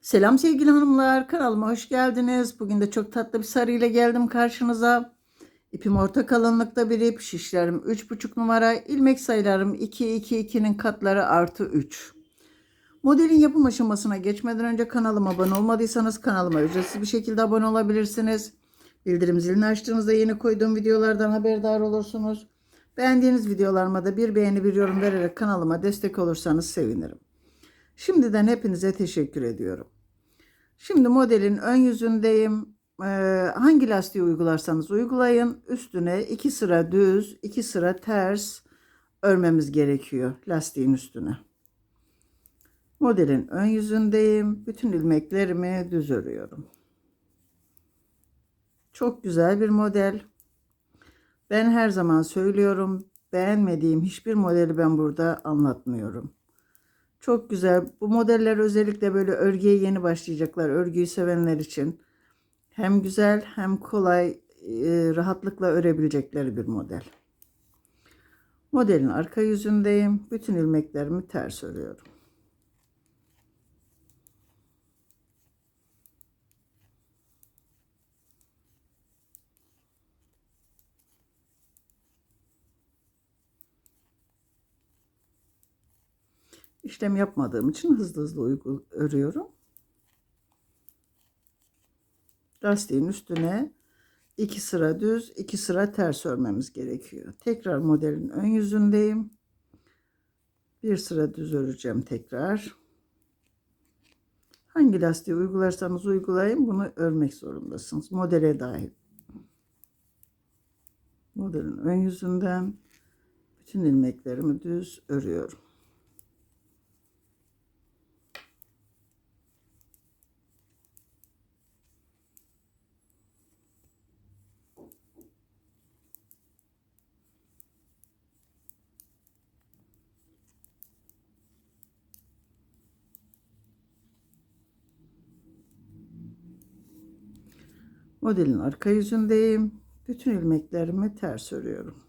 Selam sevgili hanımlar, kanalıma hoş geldiniz. Bugün de çok tatlı bir sarı ile geldim karşınıza. İpim orta kalınlıkta bir ip, şişlerim 3,5 numara, ilmek sayılarım 2, 2, 2'nin katları artı 3. Modelin yapım aşamasına geçmeden önce kanalıma abone olmadıysanız kanalıma ücretsiz bir şekilde abone olabilirsiniz. Bildirim zilini açtığınızda yeni koyduğum videolardan haberdar olursunuz. Beğendiğiniz videolarıma da bir beğeni bir yorum vererek kanalıma destek olursanız sevinirim. Şimdiden hepinize teşekkür ediyorum. Şimdi modelin ön yüzündeyim. Ee, hangi lastiği uygularsanız uygulayın. Üstüne iki sıra düz, iki sıra ters örmemiz gerekiyor lastiğin üstüne. Modelin ön yüzündeyim. Bütün ilmeklerimi düz örüyorum. Çok güzel bir model. Ben her zaman söylüyorum. Beğenmediğim hiçbir modeli ben burada anlatmıyorum. Çok güzel. Bu modeller özellikle böyle örgüye yeni başlayacaklar. Örgüyü sevenler için hem güzel hem kolay e, rahatlıkla örebilecekleri bir model. Modelin arka yüzündeyim. Bütün ilmeklerimi ters örüyorum. İşlem yapmadığım için hızlı hızlı örüyorum. Lastiğin üstüne iki sıra düz, iki sıra ters örmemiz gerekiyor. Tekrar modelin ön yüzündeyim. Bir sıra düz öreceğim tekrar. Hangi lastiği uygularsanız uygulayın bunu örmek zorundasınız. Modele dahil. Modelin ön yüzünden bütün ilmeklerimi düz örüyorum. Modelin arka yüzündeyim. Bütün ilmeklerimi ters örüyorum.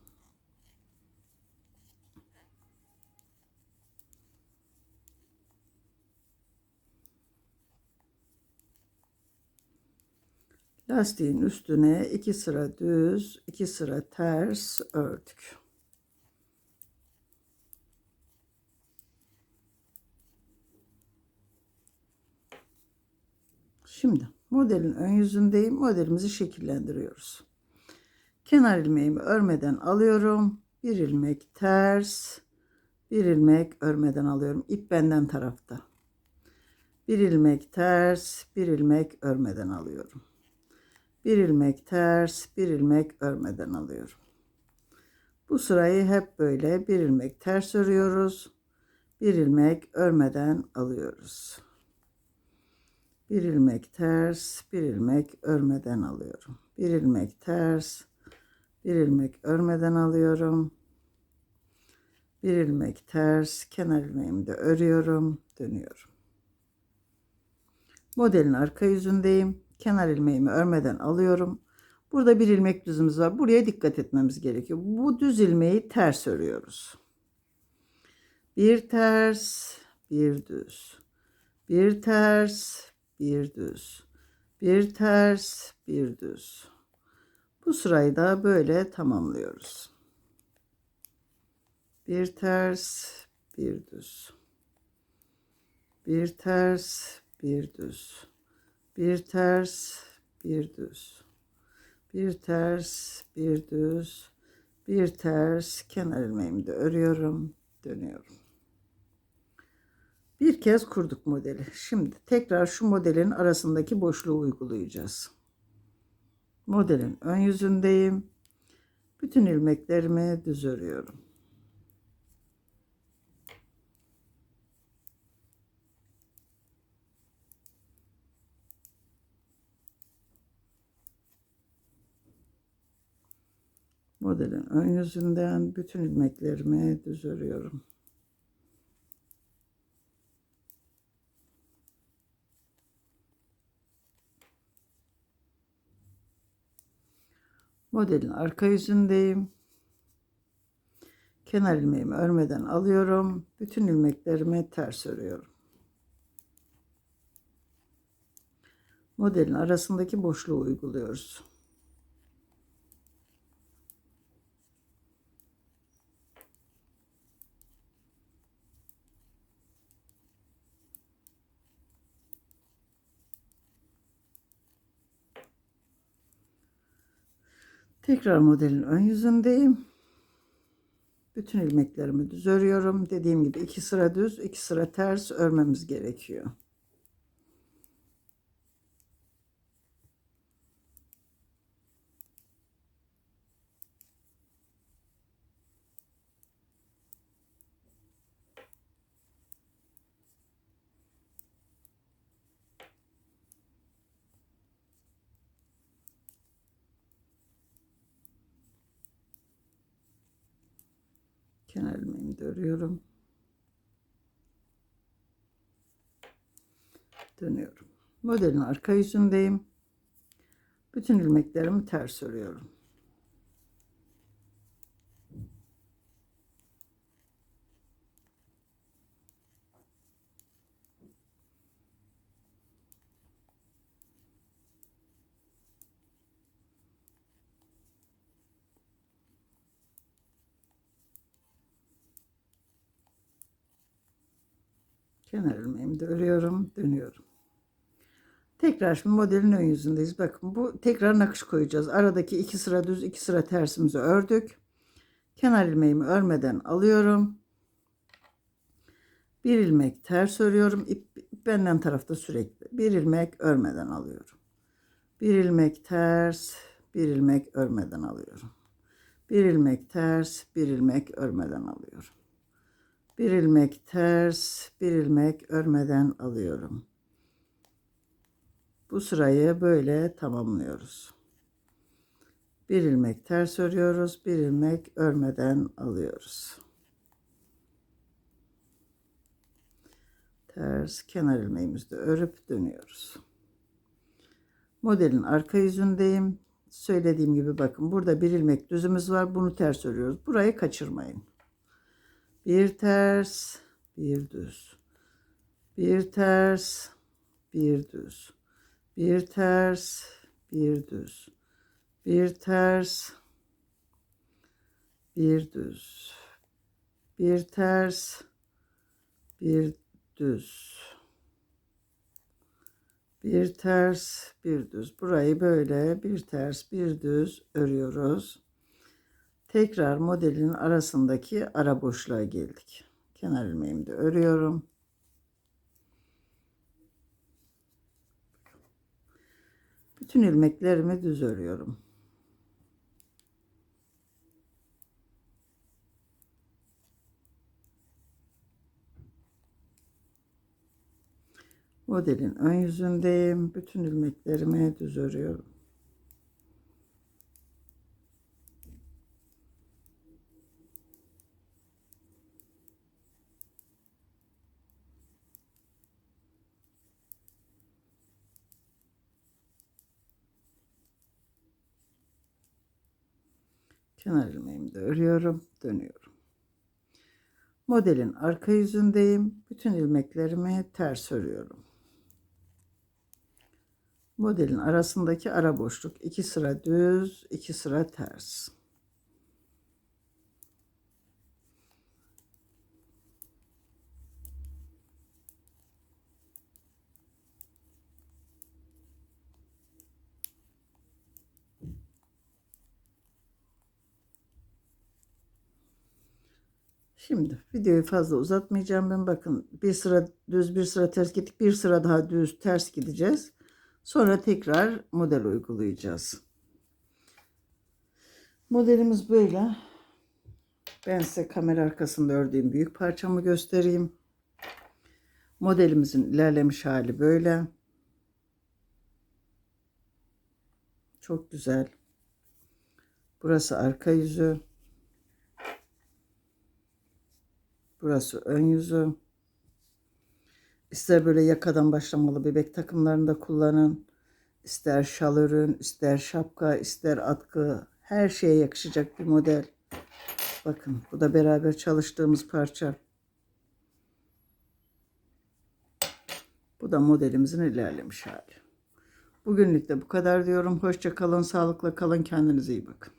Lastiğin üstüne iki sıra düz, iki sıra ters ördük. Şimdi modelin ön yüzündeyim. Modelimizi şekillendiriyoruz. Kenar ilmeğimi örmeden alıyorum. Bir ilmek ters, bir ilmek örmeden alıyorum. İp benden tarafta. Bir ilmek ters, bir ilmek örmeden alıyorum. Bir ilmek ters, bir ilmek örmeden alıyorum. Bu sırayı hep böyle bir ilmek ters örüyoruz. Bir ilmek örmeden alıyoruz bir ilmek ters bir ilmek örmeden alıyorum. Bir ilmek ters bir ilmek örmeden alıyorum. Bir ilmek ters kenar ilmeğimi de örüyorum dönüyorum. Modelin arka yüzündeyim. Kenar ilmeğimi örmeden alıyorum. Burada bir ilmek düzümüz var. Buraya dikkat etmemiz gerekiyor. Bu düz ilmeği ters örüyoruz. Bir ters bir düz. Bir ters bir düz, bir ters, bir düz. Bu sırayı da böyle tamamlıyoruz. Bir ters, bir düz. Bir ters, bir düz. Bir ters, bir düz. Bir ters, bir düz. Bir ters kenar ilmeğimi de örüyorum, dönüyorum. Bir kez kurduk modeli. Şimdi tekrar şu modelin arasındaki boşluğu uygulayacağız. Modelin ön yüzündeyim. Bütün ilmeklerimi düz örüyorum. Modelin ön yüzünden bütün ilmeklerimi düz örüyorum. Modelin arka yüzündeyim. Kenar ilmeğimi örmeden alıyorum. Bütün ilmeklerimi ters örüyorum. Modelin arasındaki boşluğu uyguluyoruz. Tekrar modelin ön yüzündeyim. Bütün ilmeklerimi düz örüyorum. Dediğim gibi iki sıra düz, iki sıra ters örmemiz gerekiyor. Kenar ilmeğimi örüyorum. Dönüyorum. Modelin arka yüzündeyim. Bütün ilmeklerimi ters örüyorum. Kenar ilmeğimi de örüyorum, dönüyorum. Tekrar şimdi modelin ön yüzündeyiz. Bakın bu tekrar nakış koyacağız. Aradaki iki sıra düz, iki sıra tersimizi ördük. Kenar ilmeğimi örmeden alıyorum. Bir ilmek ters örüyorum. İp, ip benden tarafta sürekli. Bir ilmek örmeden alıyorum. Bir ilmek ters, bir ilmek örmeden alıyorum. Bir ilmek ters, bir ilmek örmeden alıyorum. Bir ilmek ters, bir ilmek örmeden alıyorum. Bu sırayı böyle tamamlıyoruz. Bir ilmek ters örüyoruz, bir ilmek örmeden alıyoruz. Ters kenar ilmeğimizi de örüp dönüyoruz. Modelin arka yüzündeyim. Söylediğim gibi bakın burada bir ilmek düzümüz var. Bunu ters örüyoruz. Burayı kaçırmayın. Bir ters, bir düz. Bir ters, bir düz. Bir ters, bir düz. Bir ters, bir düz. Bir ters, bir düz. Bir ters, bir düz. Burayı böyle bir ters, bir düz örüyoruz. Tekrar modelin arasındaki ara boşluğa geldik. Kenar ilmeğimi de örüyorum. Bütün ilmeklerimi düz örüyorum. Modelin ön yüzündeyim. Bütün ilmeklerimi düz örüyorum. Kenar ilmeğimi de örüyorum, dönüyorum. Modelin arka yüzündeyim. Bütün ilmeklerimi ters örüyorum. Modelin arasındaki ara boşluk iki sıra düz, iki sıra ters. Şimdi videoyu fazla uzatmayacağım ben. Bakın bir sıra düz bir sıra ters gittik. Bir sıra daha düz ters gideceğiz. Sonra tekrar model uygulayacağız. Modelimiz böyle. Ben size kamera arkasında ördüğüm büyük parçamı göstereyim. Modelimizin ilerlemiş hali böyle. Çok güzel. Burası arka yüzü. Burası ön yüzü. İster böyle yakadan başlamalı bebek takımlarında kullanın. İster şal örün, ister şapka, ister atkı. Her şeye yakışacak bir model. Bakın bu da beraber çalıştığımız parça. Bu da modelimizin ilerlemiş hali. Bugünlük de bu kadar diyorum. Hoşça kalın, sağlıkla kalın, kendinize iyi bakın.